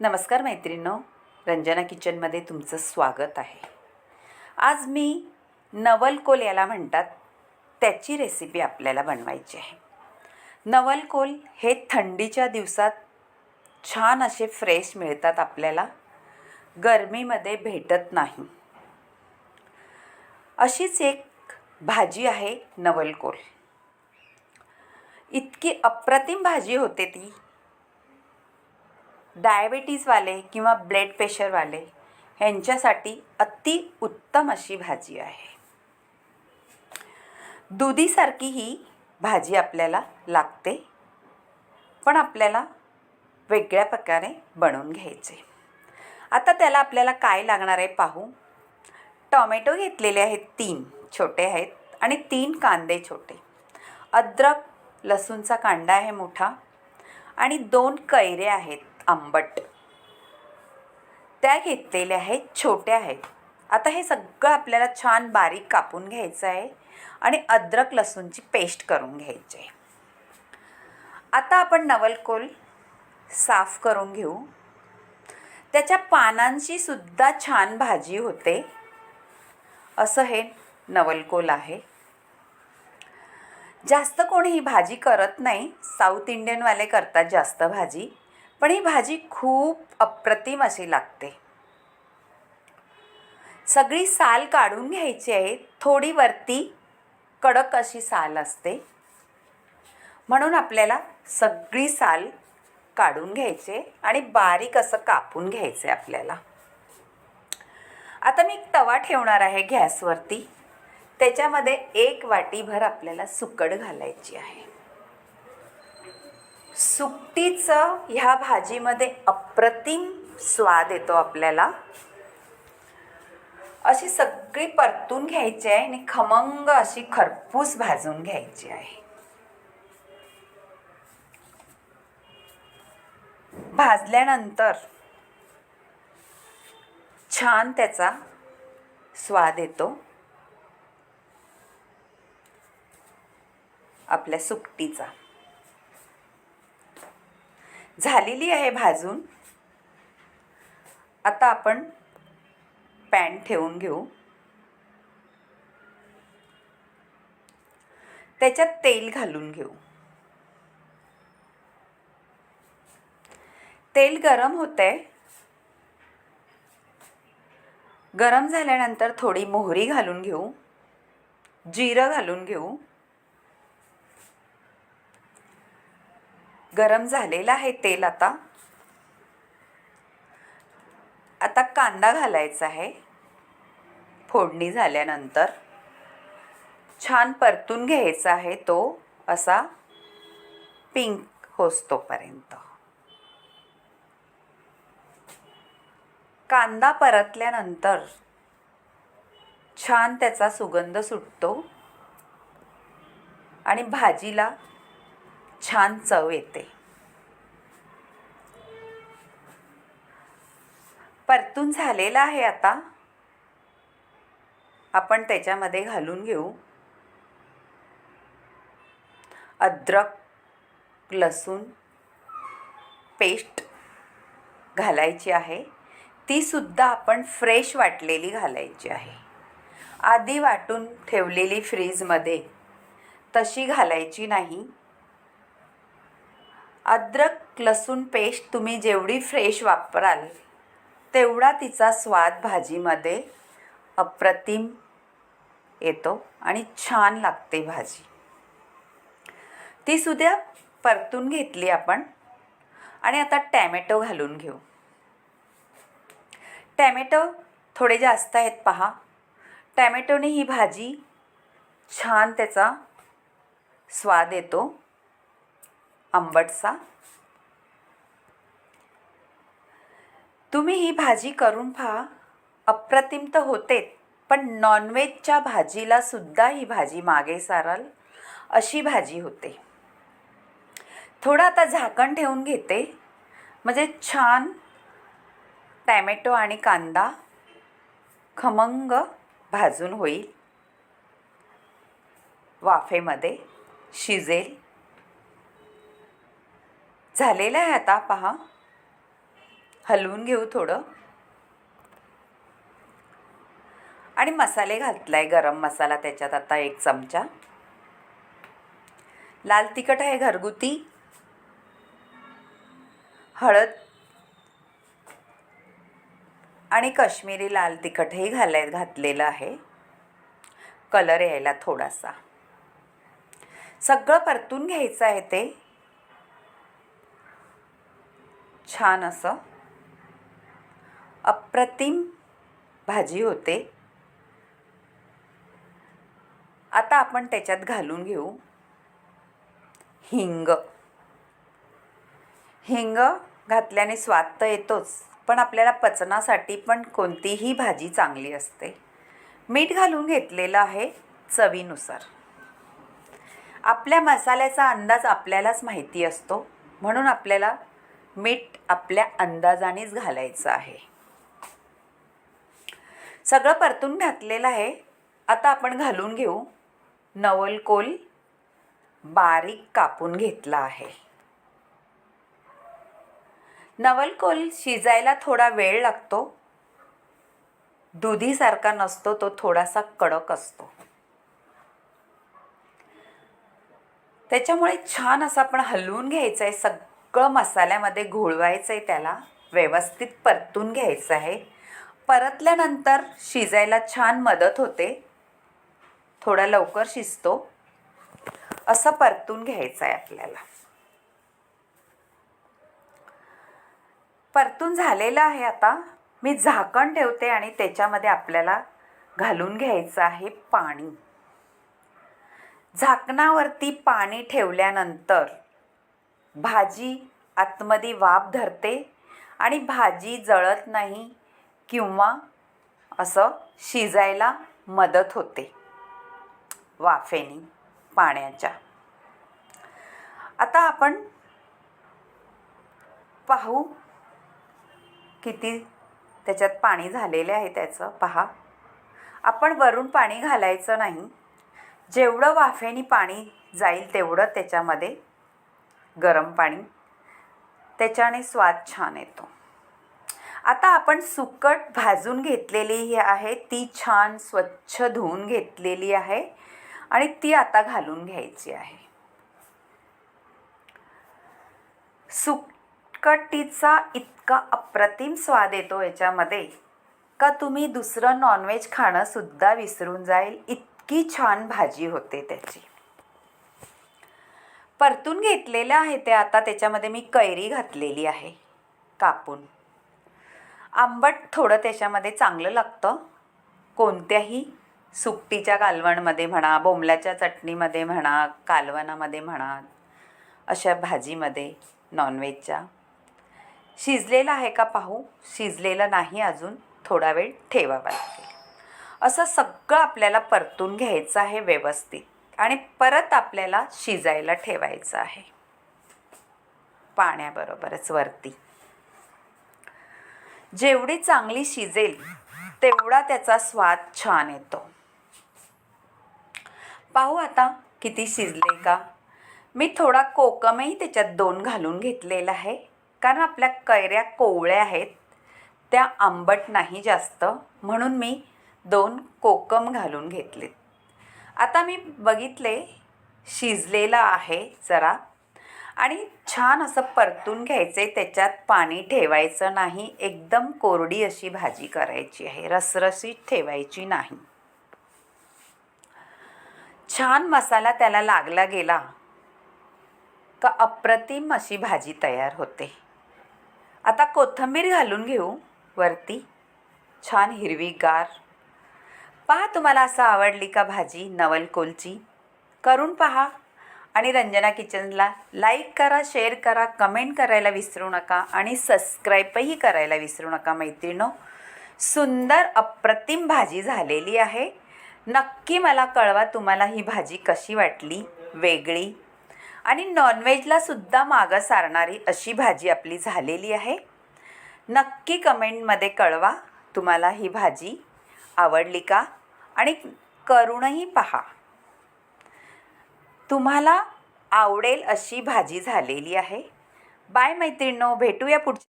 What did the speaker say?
नमस्कार मैत्रिणींनो रंजना किचनमध्ये तुमचं स्वागत आहे. आज मी नवलकोल याला म्हणतात त्याची रेसिपी आपल्याला बनवायची आहे. नवलकोल हे थंडीच्या दिवसात छान असे फ्रेश मिळतात आपल्याला गरमीमध्ये भेटत नाही. अशीच एक भाजी आहे नवलकोल. इतकी अप्रतिम भाजी होते ती डायबेटीजवाले किंवा ब्लड प्रेशरवाले ह्यांच्यासाठी अति उत्तम अशी भाजी आहे. दुधीसारखी ही भाजी आपल्याला लागते पण आपल्याला वेगळ्या प्रकारे बनवून घ्यायचे. आता त्याला आपल्याला काय लागणार आहे पाहू. टॉमॅटो घेतलेले आहेत तीन छोटे आहेत आणि तीन कांदे छोटे. अद्रक लसूणचा कांदा आहे मोठा आणि दोन कैरे आहेत. आंबट. त्या घेतलेल्या आहेत छोट्या आहेत. आता हे सगळं आपल्याला छान बारीक कापून घ्यायचं आहे आणि अद्रक लसूणची पेस्ट करून घ्यायची आहे. आता आपण नवलकोल साफ करून घेऊ. त्याच्या पानांची सुद्धा छान भाजी होते. असं हे नवलकोल आहे. जास्त कोणी ही भाजी करत नाही. साऊथ इंडियनवाले करतात जास्त भाजी. पण ही भाजी खूप अप्रतिम अशी लागते. सगळी साल काढून घ्यायची आहे थोडी वरती कडक अशी साल असते. म्हणून आपल्याला सगळी साल काढून घ्यायचे आणि बारीक असं कापून घ्यायचे आपल्याला. आता मी एक तवा ठेवणार आहे गॅसवरती. त्याच्यामध्ये एक वाटीभर आपल्याला सुकड घालायची आहे. सुकटीचं ह्या भाजीमध्ये अप्रतिम स्वाद येतो आपल्याला. अशी सगळी परतून घ्यायची आहे आणि खमंग अशी खरपूस भाजून घ्यायची आहे. भाजल्यानंतर छान त्याचा स्वाद येतो. आपल्या सुकटीचा झालेली आहे भाजून. आता आपण पॅन ठेवून घेऊ. त्याच्यात तेल घालून घेऊ. तेल गरम होते गरम झाल्यानंतर थोडी मोहरी घालून घेऊ. जिरं घालून घेऊ. गरम झालेलं आहे तेल आता. आता कांदा घालायचा आहे. फोडणी झाल्यानंतर छान परतून घ्यायचा आहे तो असा पिंक होस्तोपर्यंत. कांदा परतल्यानंतर छान त्याचा सुगंध सुटतो. आणि भाजीला छान चव येते. परतून झालेला आहे आता. आपण त्याच्यामध्ये घालून घेऊ. अद्रक लसूण पेस्ट घालायची आहे. ती सुद्धा आपण फ्रेश वाटलेली घालायची आहे. आधी वाटून ठेवलेली फ्रीजमध्ये तशी घालायची नाही. अद्रक लसूण पेस्ट तुम्ही जेवढी फ्रेश वापराल तेवढा तिचा स्वाद भाजीमध्ये अप्रतिम येतो आणि छान लागते भाजी. ती सुद्धा परतून घेतली आपण आणि आता टॅमॅटो घालून घेऊ. टॅमॅटो थोडे जास्त आहेत पहा. टॅमॅटोने ही भाजी छान त्याचा स्वाद येतो. आंबटसा तुम्ही ही भाजी करून पहा. अप्रतिम तर होतेच पण नॉनव्हेजच्या भाजीला सुद्धा ही भाजी मागे साराल अशी भाजी होते. थोडं आता झाकण ठेवून घेते. म्हणजे छान टॅमॅटो आणि कांदा खमंग भाजून होईल. वाफेमध्ये शिजेल. झालेलं आहे आता पहा. हलवून घेऊ थोडं. आणि मसाले घातलाय गरम मसाला त्याच्यात आता एक चमचा. लाल तिखट आहे घरगुती. हळद. आणि काश्मीरी लाल तिखटही घालाय घातलेलं आहे. कलर यायला थोडासा. सगळं परतून घ्यायचं आहे ते. छान असं अप्रतिम भाजी होते. आता आपण त्याच्यात घालून घेऊ हिंग. हिंग घातल्याने स्वाद तर येतोच पण आपल्याला पचनासाठी पण कोणतीही भाजी चांगली असते. मीठ घालून घेतलेलं आहे चवीनुसार. आपल्या मसाल्याचा अंदाज आपल्यालाच माहिती असतो म्हणून आपल्याला मीठ आपल्या अंदाजानेच घालायचं आहे. सगळं परतून घातलेलं आहे. आता आपण घालून घेऊ. नवलकोल बारीक कापून घेतला आहे. नवलकोल शिजायला थोडा वेळ लागतो. दुधीसारखा नसतो तो थोडासा कडक असतो. त्याच्यामुळे छान असं आपण हलवून घ्यायचं आहे सग सगळं मसाल्यामध्ये घोळवायचं आहे त्याला व्यवस्थित परतून घ्यायचं आहे. परतल्यानंतर शिजायला छान मदत होते. थोडा लवकर शिजतो. असं परतून घ्यायचं आहे आपल्याला. परतून झालेलं आहे आता. मी झाकण ठेवते आणि त्याच्यामध्ये आपल्याला घालून घ्यायचं आहे पाणी. झाकणावरती पाणी ठेवल्यानंतर भाजी आतमध्ये वाफ धरते आणि भाजी जळत नाही किंवा असं शिजायला मदत होते. वाफेनी पाण्याच्या. आता आपण पाहू किती त्याच्यात पाणी झालेले आहे त्याचं. पहा. आपण वरून पाणी घालायचं नाही. जेवढं वाफेनी पाणी जाईल तेवढं त्याच्यामध्ये गरम पाणी. त्याच्याने स्वाद छान येतो. आता आपण सुकट भाजून घेतलेली ही आहे. ती छान स्वच्छ धुवून घेतलेली आहे आणि ती आता घालून घ्यायची आहे. सुकटीचा इतका अप्रतिम स्वाद येतो याच्यामध्ये का तुम्ही दुसरं नॉनव्हेज खाणं सुद्धा विसरून जाईल. इतकी छान भाजी होते त्याची. परतून घेतलेलं आहे ते आता त्याच्यामध्ये मी कैरी घातलेली आहे. कापून. आंबट थोडं त्याच्यामध्ये चांगलं लागतं. कोणत्याही सुकटीच्या कालवणमध्ये म्हणा बोंबल्याच्या चटणीमध्ये म्हणा कालवणामध्ये म्हणा अशा भाजीमध्ये नॉनव्हेजच्या शिजलेलं आहे का पाहू? शिजलेलं नाही अजून. थोडा वेळ ठेवावा लागेल. असं सगळं आपल्याला परतून घ्यायचं आहे व्यवस्थित. आणि परत आपल्याला शिजायला ठेवायचं आहे. पाण्याबरोबरच वरती. जेवढी चांगली शिजेल तेवढा त्याचा स्वाद छान येतो. पाहू आता किती शिजले का? मी थोडा कोकमही त्याच्यात दोन घालून घेतलेला आहे. कारण आपल्या कैऱ्या कोवळ्या आहेत. त्या आंबट नाही जास्त. म्हणून मी दोन कोकम घालून घेतलेत. आता मी बघितले शिजलेलं आहे जरा. आणि छान असं परतून घ्यायचे त्याच्यात पाणी ठेवायचं नाही. एकदम कोरडी अशी भाजी करायची आहे रसरशीत ठेवायची नाही. छान मसाला त्याला लागला गेला का अप्रतिम अशी भाजी तयार होते. आता कोथिंबीर घालून घेऊ वरती. छान हिरवीगार पहा तुम्हाला असं आवडली का भाजी? नवलकोलची करून पहा. आणि रंजना किचनला लाईक करा शेअर करा कमेंट करायला विसरू नका आणि सबस्क्राईबही करायला विसरू नका मैत्रिणो. सुंदर अप्रतिम भाजी झालेली आहे. नक्की मला कळवा तुम्हाला ही भाजी कशी वाटली वेगळी. आणि नॉनव्हेजला सुद्धा मागं सारणारी अशी भाजी आपली झालेली आहे. नक्की कमेंटमध्ये कळवा तुम्हाला ही भाजी आवडली का? आणि करूनही पहा. तुम्हाला आवडेल अशी भाजी झालेली आहे. बाय मैत्रिणो भेटूया पुढच्या